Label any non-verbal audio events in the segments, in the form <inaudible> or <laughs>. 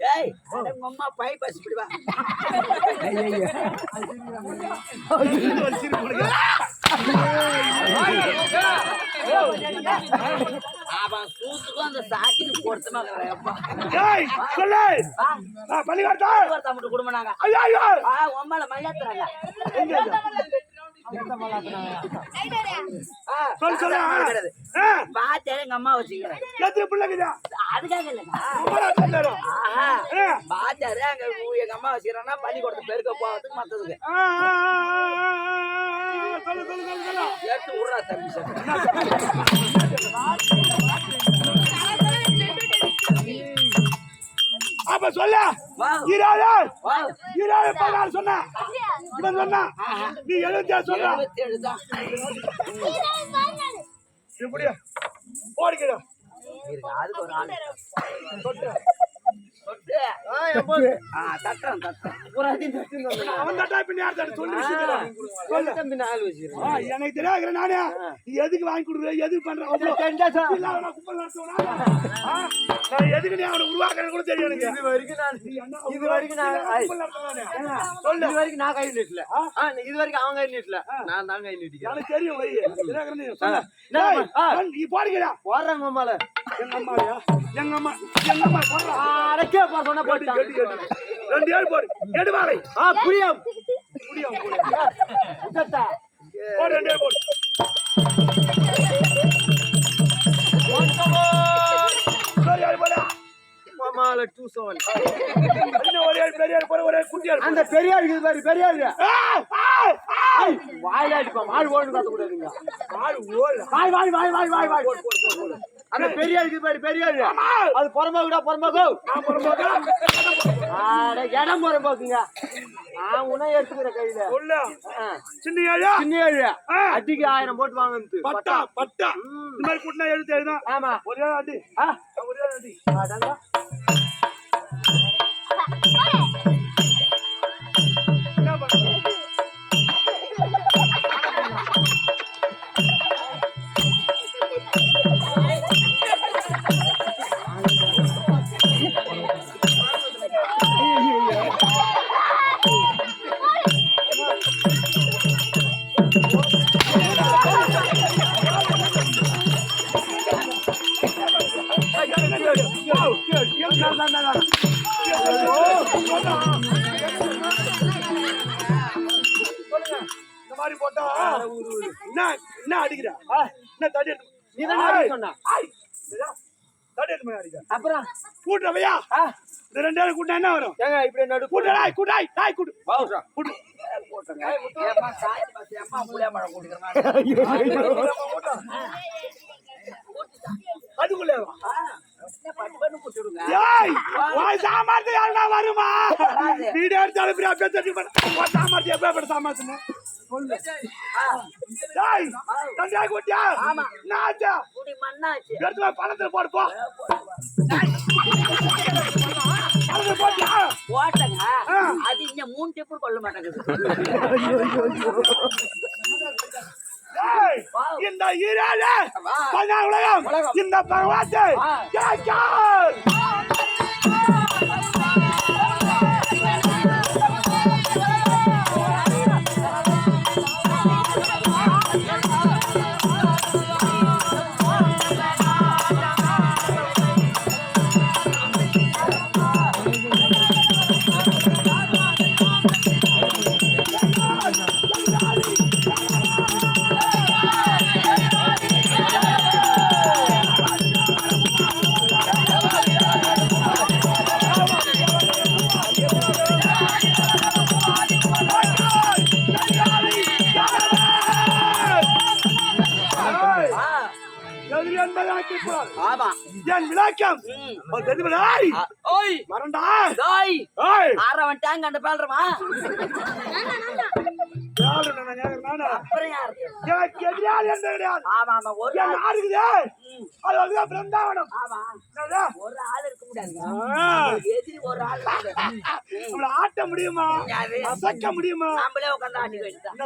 ஏய் அட உங்க அம்மா பை பஸ் இப்படி வா. இது ஒரு சிரிப்பு உனக்கு. அவன் சூத்துக்கும் அந்த சாக்கின்னு பொருத்தமாக அப்பா. ஏய், சொல்லு. ஆ, பள்ளிக்கூடத்தா? தமிழ் குடும்பம் நாங்க. ஐயோ, ஐயோ. உம்மால சொல்லு, சொல்லு. பார்த்தேன் எங்க அம்மா வச்சுக்கிறேன் எத்தனை பிள்ளைக்குதா? அதுக்காக இல்லைங்க உங்களா பாத்தாரு அங்க எங்க அம்மா வச்சுக்கிறேன்னா பள்ளிக்கூடத்து பெருக்க போகிறதுக்கு மத்ததுக்கு சொல்லு, சொல்லு, சொல்லு, சொல்லு. எடுத்து விடுறா தம்பி சார் அப்ப சொல்ல. இருபது இருபது பதினாறு சொன்ன. இவன் சொன்னா. நீ எழுபத்தி ஏழு சொல்ற. இருபத்தி ஏழு தான். இப்படி ஓடிக்கிறா இருக்கு, அதுக்கு ஒரு ஆள். எனக்கு தெரியாது நானே. நீ எதுக்கு வாங்கி கொடுக்குற? எதுக்கு பண்ற? எதுக்கு நீ அவனை கூட தெரியும் எனக்கு. இது வரைக்கும் நான் இது வரைக்கும் நான். சொல்லு. இது வரைக்கும் நான் கை நீட்டல. இது வரைக்கும் அவன் கை நீட்டல. நான் தான் கை நீட்டிக்கிறேன். எனக்கு தெரியும் நீ போடுகிறா போடுறாங்க மாமால. எங்க அம்மாவையா எங்க அம்மா எங்க அம்மா போடுறா அடக்கே போ சொன்ன போட்டான். கேட்டு, கேட்டு. ரெண்டு ஏழு போடு. எடு வாழை ஆ புரியும். போடு உத்தத்தா போடு ரெண்டு ஏழு போடு. அந்த பெரிய ஆள் இருக்குது பாரு பெரிய ஆள். ஆ, ஆ, ஆ. வாயில அடிப்பா மாடு ஓடுன்னு கத்த கூடாதுங்க ஆள் ஓடு. வாய் வாய் வாய் வாய் வாய் வாய். அந்த பெரிய ஆள் இருக்குது பாரு பெரிய ஆள். அது புறம்போக்குடா புறம்போக்கு. இடம் புறம்போக்குங்க. நான் உன்னை எடுத்துக்கிற கையில. சின்ன ஏழு சின்ன ஏழு. அடிக்கு ஆயிரம் போட்டு வாங்க பட்டா பட்டா. இந்த மாதிரி குட்டினா எழுத்து எழுதும் ஆமா. ஒரே அடி. ஆ. ஒரே அடி. அடங்க சொன்ன. அப்புறம் கூட்டுறவையா இந்த ரெண்டு பேரும் கூட்டம் என்ன வரும் ஏங்க இப்படி நடு கூட்டாய் கூட்டாய் நாய் கூட்டு கூட்டு போட்டுங்க ஏம்மா சாய் பஸ் ஏம்மா புளியா பழம் கொடுக்குறேன் அதுக்குள்ளே வா. பட்டு பண்ணு கொடுத்துடுங்க ஏய் உன் சாமர்த்தி யாருடா வருமா வீடியோ எடுத்து அனுப்புறியா பேசி உன் சாமர்த்தி எப்ப எப்படி போய் பணத்துல போடு போ. போட்டங்க. அது இங்க மூணு டிப்பு கொள்ள மாட்டேங்குது. ஏய் இந்த பதினாறு உலகம். இந்த பகவாத்தை ஆமா ஆமா ஒரு என் ஆள். யாருக்குது அது வந்து பிருந்தாவனம்? ஒரு ஆள் இருக்க முடியாது ஆட்ட முடியுமா? அசைக்க முடியுமா? நம்மளே உட்காந்து ஆட்டி வேண்டியதான்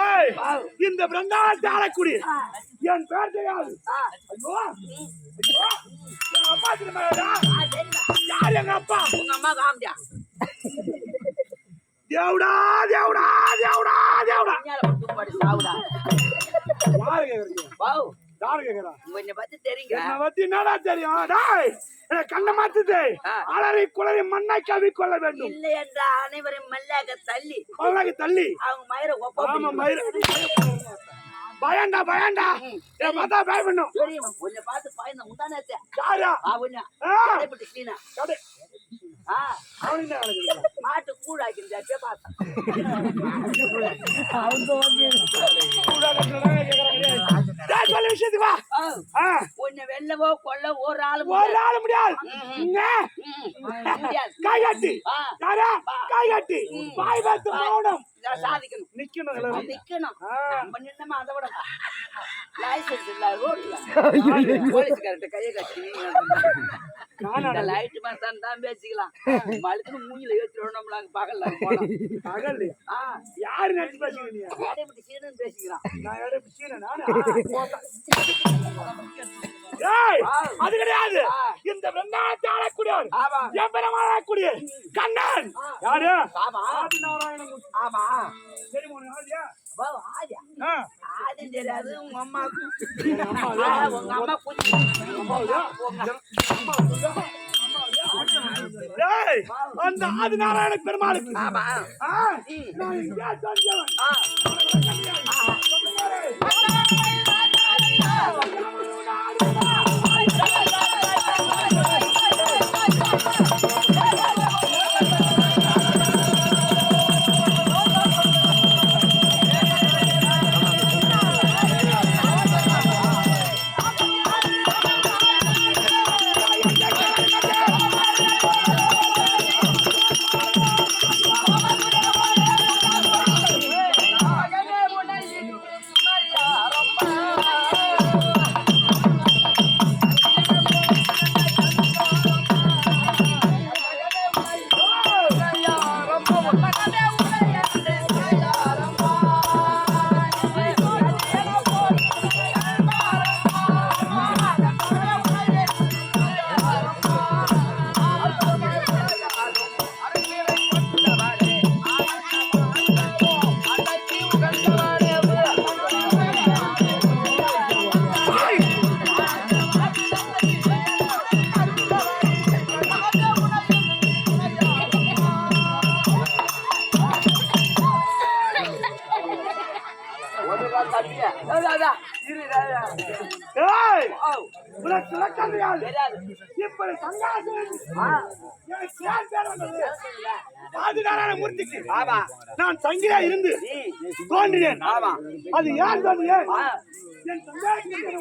ஏய்! இந்த பிருந்தாவனத்தை ஆளக்கூடிய என் பேர் தெரியாது ஆ, ஐயோ. ஐயோ, எங்க அப்பா. யார் எங்க உங்க அம்மா காமிடியா தேவடா தேவடா தேவடா தேவடா. யாரு கேக்குறீங்க? வாவ். யாரு கேக்குறா? உன்னை பத்தி தெரியுங்க. என்ன பத்தி என்னடா தெரியும்? டேய் எனக்கு கண்ண மாத்துது. அலறி குளறி மண்ணை கவி கொள்ள வேண்டும். இல்லை என்ற அனைவரும் மல்லாக தள்ளி. பல்லாக்கு தள்ளி. அவங்க மயிரை ஆமா மயிறு பயண்டா பயண்டா என் பார்த்தா பயப்படணும். தெரியும் உன்னை பார்த்து பயந்த முந்தானே யாரா அவன கடைப்பட்டு சீனா கடை? மாட்டு கூடாக்கிருந்தா பார்த்தேன். விஷயத்துக்கு வா. உன்னை வெல்லவோ கொல்ல ஒரு ஆள் ஒரு ஆள் முடியாது. இங்க, முடியாது. காய் காட்டு காய் காட்டு பாய் பார்த்து மௌனம். சாதிக்கணும். நிக்கணும். நிக்கணும். நம்ம நின்னமா அதை விட லைசன்ஸ் இல்ல ரோட்ல போலீஸ்கார்ட்ட கையை கட்டி லைட் மாத்தான் தான் பேசிக்கலாம். மழுத்துன்னு மூஞ்சில ஏற்றிடணும் நம்மள அங்க பகல்ல பகல் யாரு நினைச்சு பேசுறீங்க கடைப்பட்டு சீனன்னு பேசிக்கலாம் நான்? ஏய், அது கிடையாது. இந்த வெங்காயத்தை ஆளக்கூடியவர் ஆமா. எம்பெருமான் ஆளக்கூடிய கண்ணன். யாரு? ஆமா. ஆமா. தெரியுமா உனக்கு ஆதியா? வா, ஆதியா ஆ. தெரியாது உங்க அம்மா உங்க அம்மா பூச்சி பெருமாளுக்கு ஆமா ஆ, நான் இங்கே தோன்றியவன். ஆமா நான் சங்கியா இருந்து தோன்றினேன். அது ஏன் தோன்றினேன். என் இருக்கிற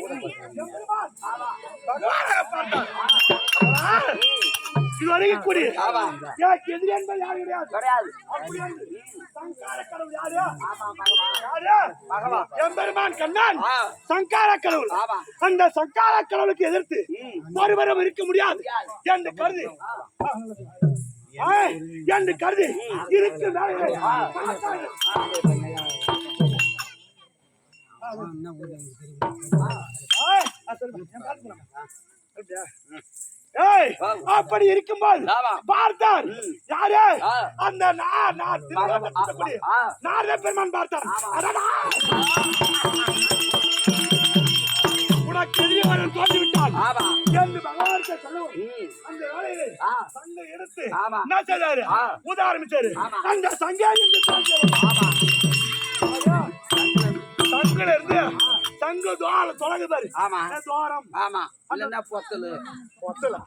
இது வரைக்கும் கூடி. எனக்கு எதிரி என்பது யாரும் கிடையாது சங்கார கடவுள் யாரு யாரு எம்பெருமான் கண்ணன். சங்கார கடவுள். அந்த சங்கார கடவுளுக்கு எதிர்த்து ஒருவரும் இருக்க முடியாது. என்று கருதி என்று கருதி இருக்கு ஏய், அப்படி இருக்கும்போது. பார்த்தார் யாரு. அந்த. நாரத பெருமான் பார்த்தார்! உனக்கு எதிரியவர்கள் தோன்றி விட்டால் ஆமா என்று பகவானுக்கு சொல்லவும். அந்த வேலையை ஆ. சங்கை எடுத்து. என்ன செய்தாரு ஆமா. அந்த சங்கை என்று தோன்றியவர். சங்குல இருந்து சங்கு துவாரம் தொடங்கு பாரு. ஆமா. துவாரம்? ஆமா. இல்லன்னா பொத்தலு. ஒத்தல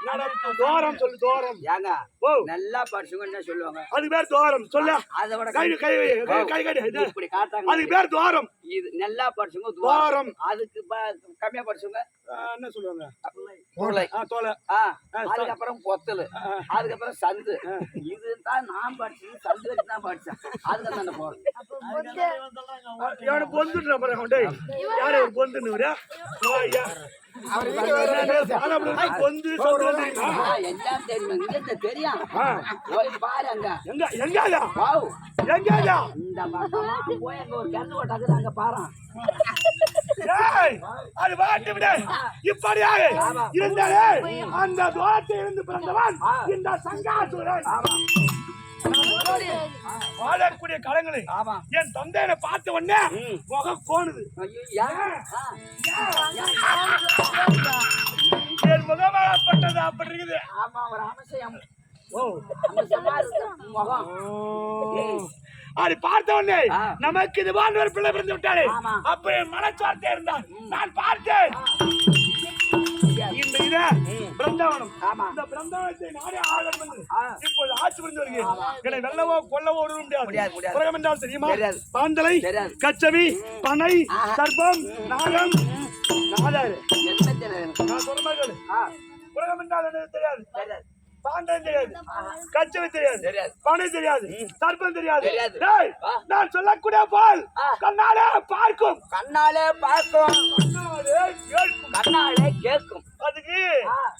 என்னடா துவாரம் சொல்லு துவாரம். ஏங்க ஓ. நல்லா படிச்சுங்க என்ன சொல்லுவாங்க? அது பேர் துவாரம் சொல்ல அதை விட கை கை கை கை இப்படி காட்டாங்க. அதுக்கு பேர் துவாரம். இது நல்லா படிச்சுங்க துவாரம். அதுக்கு கம்மியா படிச்சுங்க என்ன சொல்லுவாங்க? தோலை. ஆ, அதுக்கப்புறம் பொத்தலு. அதுக்கப்புறம் சந்து. இதுதான் நான் படிச்சது வரைக்கும் தான் படிச்சேன். அதுக்கு தான் டேய். யாரு இவர்? பொந்துன்னு வரா ஐயா பொந்து சொல்றது தெரியுமா? எல்லாம் தெரியும். இங்க இருந்து தெரியும். ஆ. போய் பாரு அங்க எங்க எங்கயா? வாவ். எங்கயா? இந்த பக்கமா போய் அங்க ஒரு கிணறு ஓட்டாக்குது அங்க பாரு. ஏய், அது வாட்டு விடு. இப்படியாக இருந்தாலே அந்த துவாரத்தில் இருந்து பிறந்தவன் இந்த சங்காசுரன். வாழக்கூடிய களங்களை என் தந்தையனை பார்த்த உடனே முகம் கோணுது. என் முகமாகப்பட்டது அப்படி இருக்குது. ஆமா ஒரு முகம். அப்படி பார்த்த உடனே. நமக்கு இது போன்ற ஒரு பிள்ளை பிறந்து விட்டாரு ஆமா. அப்ப என் மனச்சார்த்தே இருந்தான் நான் பார்த்தேன். இத பிருந்தாவனம். இந்த பிருந்தாவனத்தை நானே ஆளுநர் வந்து ஆ. இப்போது ஆட்சி புரிந்து வருகிறேன். என்னை வெல்லவோ கொல்லவோ ஒரு முடியாது. உலகம் என்றால் தெரியுமா. பாந்தலை. கச்சவி பனை. சர்ப்பம் நாகம். தெரியாது நான் சொல்ற மாதிரி உலகம் என்றால் என்ன தெரியாது. பாந்தலை தெரியாது. கச்சவி தெரியாது. பனை தெரியாது. சர்ப்பம் தெரியாது. நான் சொல்லக்கூடிய பால். கண்ணாலே பார்க்கும். கண்ணாலே பார்க்கும். கண்ணாலே கேட்கும். கண்ணாலே கேட்கும். அதுக்கு.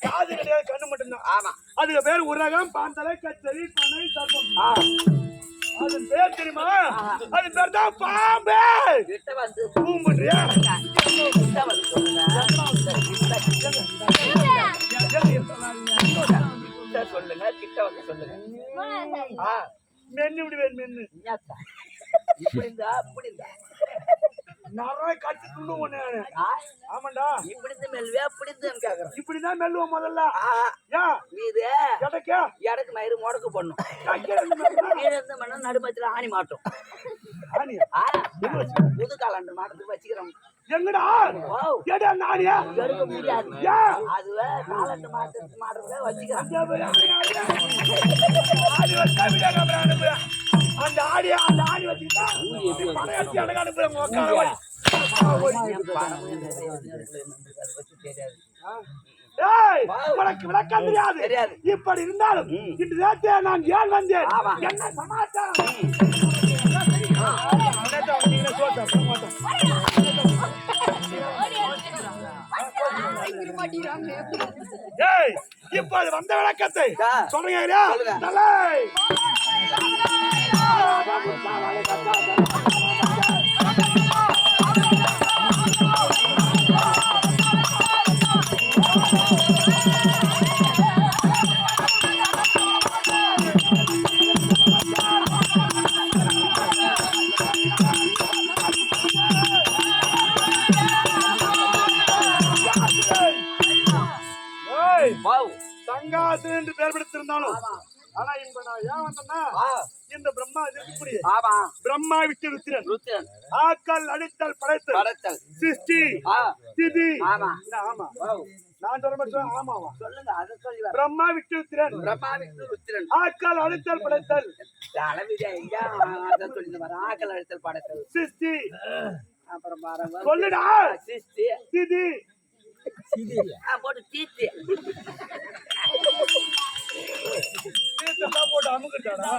காது கிடையாது கண்ணு மட்டும்தான். ஆமா. அதுக்கு பேர் உரகம் பாந்தலை கச்சரி பனை சர்ப்பம். ஆ, அது பேர் தெரியுமா? அது பேர் தான் பாம்பே. கிட்ட வந்து பூம்புன்றியா கிட்ட வந்து சொல்லுங்க மென்னு விடுவேன் மென்னு? இப்படி இருந்தா அப்படி இருந்தா நிறைய கட்டி துண்டு ஒண்ணு ஆமாண்டா. இப்படி இருந்து மெல்வே அப்படி இருந்து கேக்குறேன் இப்படிதான் மெல்லுவோம் முதல்ல. ஏன் இது எடக்கா. இடக்கு மயிறு முடக்கு பண்ணும் அங்க இருந்து மண்ணா நடுமத்துல ஆணி மாட்டும். ஆணியா? ஆ, புது காலாண்டு மாட்டத்துக்கு வச்சுக்கிறோம். எங்கடா? ஏடா நாடியா எடுக்க முடியாது. அதுவே காலாண்டு மாட்டத்துக்கு மாட்டுறத வச்சுக்கிறோம். அந்த போய் ஆடி ஆடி. ஆடி வச்சா விடாத அப்புறம் அனுப்பு. அந்த ஆடி வச்சுக்கிட்டா படையெடுத்து அடங்க அனுப்புறேன் உட்கார உனக்கு விளக்கம் தெரியாது. தெரியாது. இப்படி இருந்தாலும் இன்று நேரத்தை நான் ஏன் வந்தேன். என்ன சமாச்சாரம்? இப்போது வந்த விளக்கத்தை. சொல்றீங்க ஆமா. பிரம்மா விட்டு ருத்திரன் ஆக்கல் அடித்தல் படைத்தல். படைத்தல். சிருஷ்டி. திதி. ஆமா. ஆமா. நான் சொல்ற மாதிரி சொல்ல ஆமாவா? சொல்லுங்க அதை சொல்லி வர பிரம்மா விட்டு ருத்திரன் பிரம்மா விஷ்ணு ருத்திரன் ஆக்கல் படைத்தல். அளவிட ஐயா அதை சொல்லி வர ஆக்கல் அழுத்தல் படைத்தல். சிருஷ்டி. அப்புறம் பாருங்க. சொல்லுடா. திதி. ஆ, போட்டு தீத்தி தீர்த்தம்லாம் போட்டு அமுக்கிட்டாடா?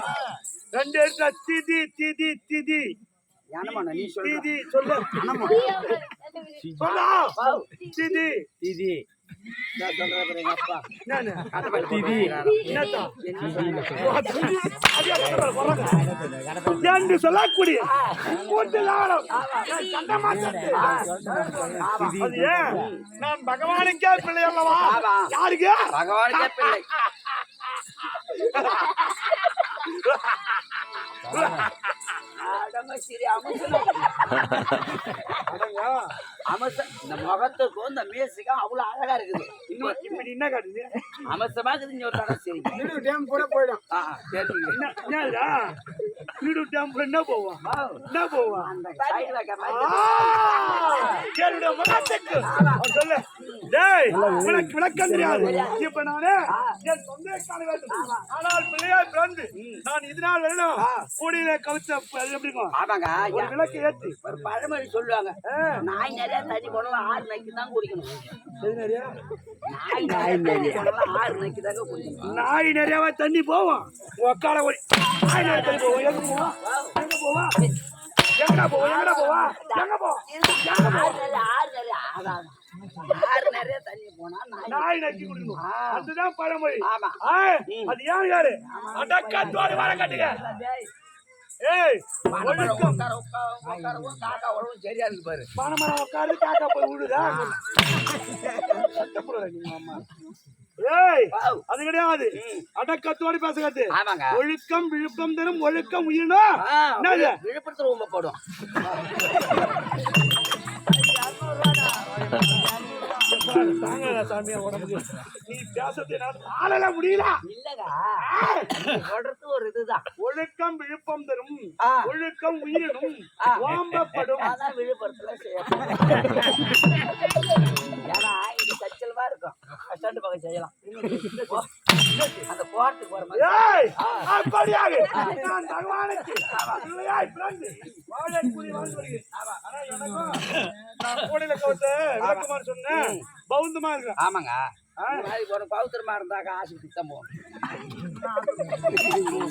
ரெண்டு எடுத்தா திதி திதி திதி. திதி சொல்லு. சொல்லா. திதி. திதி. என்று சொல்லக்கூடிய. நான் பகவானுக்கே பிள்ளை அல்லவா. யாருக்கு? பகவானுக்கே பிள்ளை <laughs> இந்த முகத்துக்கும் இந்த மீசுக்கும் அவ்வளவு அழகா இருக்குது இன்னும் என்ன காட்டுது அமசமா இருக்குது ஒரு தடவை சரி டேம் கூட போயிடும் என்ன என்னடா என்ன போவான் என்ன போவான் அந்த சைடுல சொல்லு டேய் உனக்கு விளக்கம் தெரியாது இப்ப நானு என் காண வேண்டும் ஆனால் பிள்ளையாய் பிறந்து நான் இது நாள் வரணும் கூடியில கவிச்ச அது எப்படிக்கும் ஆமாங்க. ஒரு. விளக்கு ஏத்தி ஒரு பழமொழி சொல்லுவாங்க. நாய் நிறைய தண்ணி போனாலும் ஆறு நைக்கு தான் குடிக்கணும்? நாய் நிறையவா தண்ணி போவோம். உக்கால ஓடி. நாய் நிறைய தண்ணி போவோம். எங்க போவா எங்க போவா எங்கடா போவா எங்கடா போவா எங்க போ ஆறு ஆறு. ஆறு நிறைய தண்ணி போனா நாய் நாய் நக்கி குடிக்கணும். அதுதான் பழமொழி. அது ஏன் யாரு? அடக்கத்தோடு வர கட்டுங்க. ஏய். ஒழுக்கம். காக்கா உழவும் சரியா இருக்கு பாரு. பணமரம் உட்காரு காக்கா போய் விடுதா ஏய். அது கிடையாது. அடக்கத்தோடு பேசுகிறது ஒழுக்கம் விழுப்பம் தரும் ஒழுக்கம் என்னது? விழுப்புரத்துல உங்க போடும் தாங்க சாமியா உடம்புக்கு நீ பேசுறது நான் ஆளல முடியல. இல்லடா. சொல்றது ஒரு இதுதான். ஒழுக்கம் விழுப்பம் தரும். ஒழுக்கம் உயிரினும். ஓம்பப்படும். அதான் விழுப்புரத்துல இது சச்சலவா பக்கம் செய்யலாம் அந்த போறதுக்கு போற மாதிரி அப்படியாக நான் பகவானுக்கு பிறந்து வாழ்ந்து வருகிறேன் ஆனா எனக்கும் நான் விளக்குமாறு சொன்னேன் பௌந்தமா இருக்கு ஆமாங்க. மாதிரி ஒரு பௌத்திரமா இருந்தாக்க ஆஸ்பத்திரிக்கு தான் போகணும்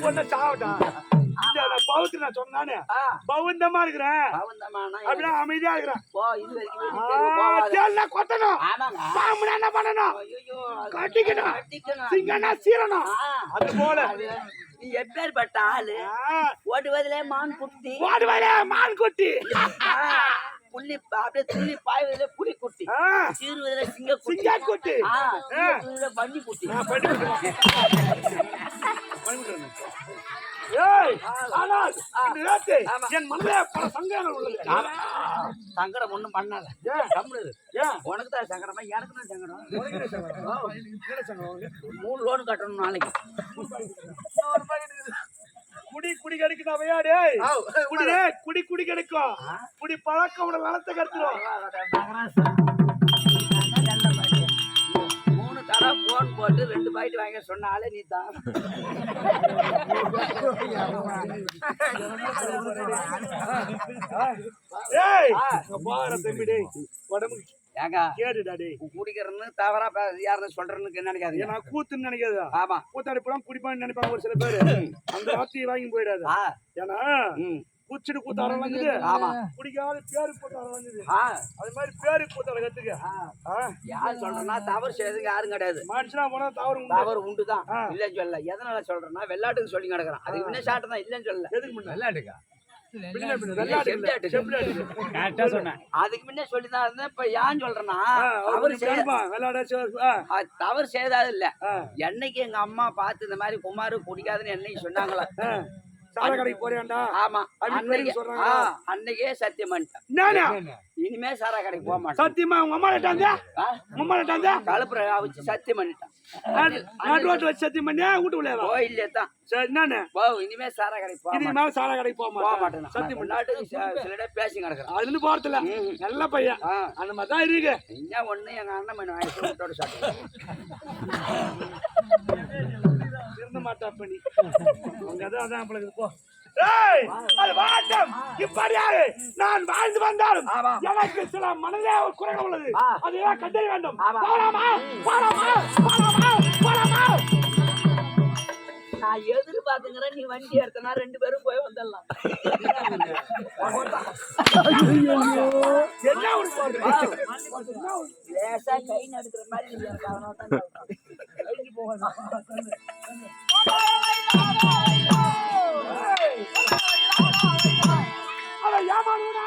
பொண்ணை சாவட்டா பௌத்திர சொன்னானே. பௌந்தமா இருக்கிறேன் அப்படியே அமைதியா இருக்கிறேன் கொத்தணும் பாம்புனா என்ன பண்ணணும்? கட்டிக்கணும். கட்டிக்கணும். சிங்கனா சீரணும் அது போல. நீ எப்பேற்பட்ட ஆளு? ஓடுவதிலே மான் குட்டி. ஓடுவாரே மான் கொட்டி. புள்ளி அப்படியே துள்ளி பாய்வதிலே புலி குட்டி சீருவதிலே சிங்க குட்டி சிங்கா குட்டி குட்டி பண்ணி. ஏய், ஆனால். என் மனதிலே பல சங்கடங்கள் உள்ளது. சங்கடம் ஒண்ணும் பண்ணாத. ஏன்? உனக்கு தான் சங்கடமா எனக்கு தான் சங்கடம்? மூணு லோன் கட்டணும் நாளைக்கு. குடி குடி கிடைக்குதா வையாடி குடி குடி குடி கிடைக்கும் குடி பழக்கம் உடல் நலத்தை கத்துரும் மூணு தடவை போன் போட்டு ரெண்டு பாக்கெட் வாங்க சொன்னாலே நீ தான் ஏய் பாரு தம்பி டேய். உடம்புக்கு ஏங்க கேடுடா டேய். குடிக்கிறன்னு தவறா யாருன்னு சொல்றேன்னு நினைக்காதீங்க? ஏன்னா கூத்துன்னு நினைக்காதா? ஆமா. கூத்தாடி போலாம் குடிப்பான்னு நினைப்பாங்க ஒரு சில பேரு. அந்த வார்த்தையை வாங்கி போயிடாது. ஏன்னா குச்சிட்டு வந்துது ஆமா. குடிக்காத பேரு வந்துது ஆ. அது மாதிரி பேரு கூத்தாட கத்துக்க. ஆ. ஆ, யார் சொல்றேன்னா தவறு செய்யறதுக்கு யாரும் கிடையாது. மனுஷனா போனா தவறு உண்டு. தவறு உண்டுதான். ஆ. இல்லைன்னு சொல்லல. எதனால சொல்றேன்னா வெள்ளாட்டுக்கு சொல்லி கிடக்குறான் அது இன்னும் ஷாட்டு தான் இல்லைன்னு சொல்லல. எதுக்கு முன்ன? விளையாடுக்கா அதுக்கு முன்னே சொல்லி தான் இருந்தேன் இப்ப ஏன் சொல்றேன்னா அவரு தவறு செய்தாது இல்ல. என்னைக்கு எங்க அம்மா பார்த்து இந்த மாதிரி குமாரு குடிக்காதுன்னு என்னைக்கு சொன்னாங்களா. சார கடைக்கு போறியாண்டா? ஆமா. அன்னைக்கு சத்தியம் பண்ணிட்டேன். நானா? இனிமே சாரா கடைக்கு போக மாட்டேன். சத்தியமா உங்க அம்மா லேட்டாங்க ஆ? உங்க அம்மா லேட்டாங்க கலப்புற வச்சு சத்தியம் பண்ணிட்டேன். நாட்டு ரோட்டு வச்சு சத்தியம் பண்ணியா? வீட்டுக்குள்ளே கோயிலே தான். சரி என்னன்னு போ இனிமே சாரா கடைக்கு போக மேல சார கடைக்கு போக போக மாட்டேன். சத்தியம் பண்ணு. நாட்டுக்கு சில இடம் பேசி கிடக்குறேன். அதுல இருந்து போறதில்ல ம். நல்ல பையன். அந்த மாதிரி தான் இருக்கு. என்ன ஒண்ணு எங்க அண்ணன் மணி வாங்கி விட்டோட சாப்பிட்டு. இருந்த மாட்டா பண்ணி உங்க அதான் போ. அது வாட்டம். இப்படியாக நான் வாழ்ந்து வந்தாலும். எனக்கு சில மனதிலே ஒரு குறைகள் உள்ளது. ஆ. அதை எல்லாம் கண்டறிய வேண்டும். ஆமா. போலாமா? போலாமா? போலாமா? போலாமா? நான் எதிர்பார்த்துங்கிறேன் நீ வண்டி எடுத்தனா ரெண்டு பேரும் போய் வந்துடலாம். என்ன ஒரு சொல்றேன் லேசா கை நடுக்கிற மாதிரி நீ எனக்கு அதனால தான் சொல்றேன். বড়রা